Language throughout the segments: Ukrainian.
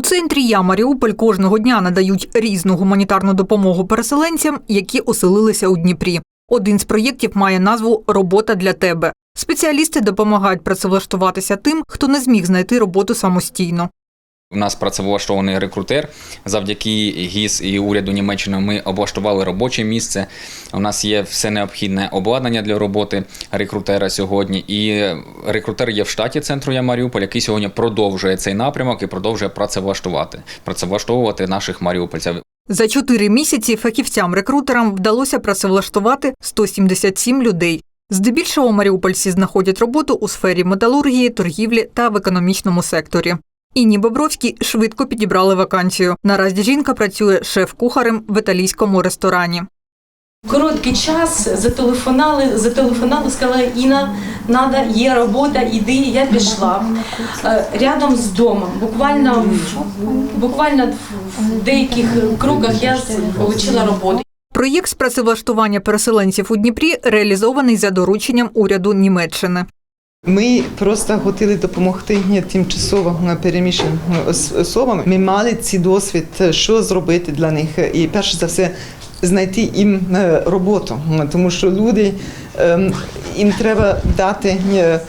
У центрі Я Маріуполь кожного дня надають різну гуманітарну допомогу переселенцям, які оселилися у Дніпрі. Один з проєктів має назву Робота для тебе. Спеціалісти допомагають працевлаштуватися тим, хто не зміг знайти роботу самостійно. У нас працевлаштований рекрутер. Завдяки ГІС і уряду Німеччини ми облаштували робоче місце. У нас є все необхідне обладнання для роботи рекрутера сьогодні. І рекрутер є в штаті центру Я Маріуполь, який сьогодні продовжує цей напрямок і продовжує працевлаштувати, працевлаштовувати наших маріупольців. За чотири місяці фахівцям-рекрутерам вдалося працевлаштувати 177 людей. Здебільшого маріупольці знаходять роботу у сфері металургії, торгівлі та в економічному секторі. Інні Бобровській швидко підібрали вакансію. Наразі жінка працює шеф-кухарем в італійському ресторані. Короткий час зателефонували, зателефонували, сказали, Інна, надо, є робота, іди. Я пішла. Е, Рядом з домом, буквально, буквально в деяких кроках я отримала роботу. Проєкт з працевлаштування переселенців у Дніпрі реалізований за дорученням уряду Німеччини. Ми просто хотіли допомогти тимчасово переміщеним ос- особам. Ми мали цей досвід, що зробити для них, і перш за все знайти їм е, роботу, тому що люди ем, їм треба дати е,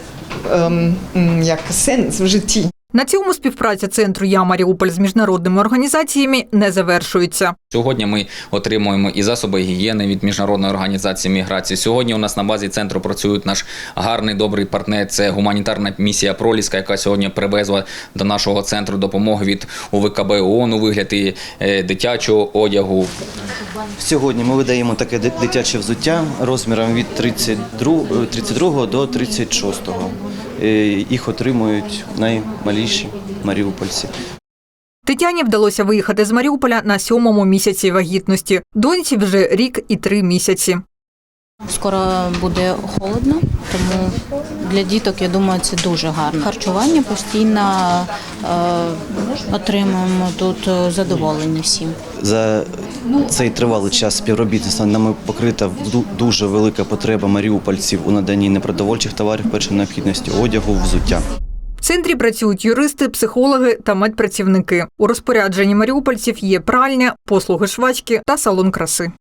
ем, як сенс в житті. На цьому співпраця центру Я Маріуполь з міжнародними організаціями не завершується. Сьогодні ми отримуємо і засоби гігієни від міжнародної організації міграції. Сьогодні у нас на базі центру працює наш гарний добрий партнер. Це гуманітарна місія Проліска, яка сьогодні привезла до нашого центру допомоги від УВКБ ООН у вигляді е, дитячого одягу. Сьогодні ми видаємо таке дитяче взуття розміром від 32, е, 32 до 36. Е, Їх отримують наймаліші маріупольці. Тетяні вдалося виїхати з Маріуполя на сьомому місяці вагітності. Доньці вже рік і три місяці. Скоро буде холодно, тому для діток я думаю, це дуже гарно. Харчування постійно е, отримуємо тут е, задоволені всім. За цей тривалий час співробітництва нами покрита ду- дуже велика потреба маріупольців у наданні непродовольчих товарів першої необхідності одягу, взуття. В центрі працюють юристи, психологи та медпрацівники. У розпорядженні маріупольців є пральня, послуги швачки та салон краси.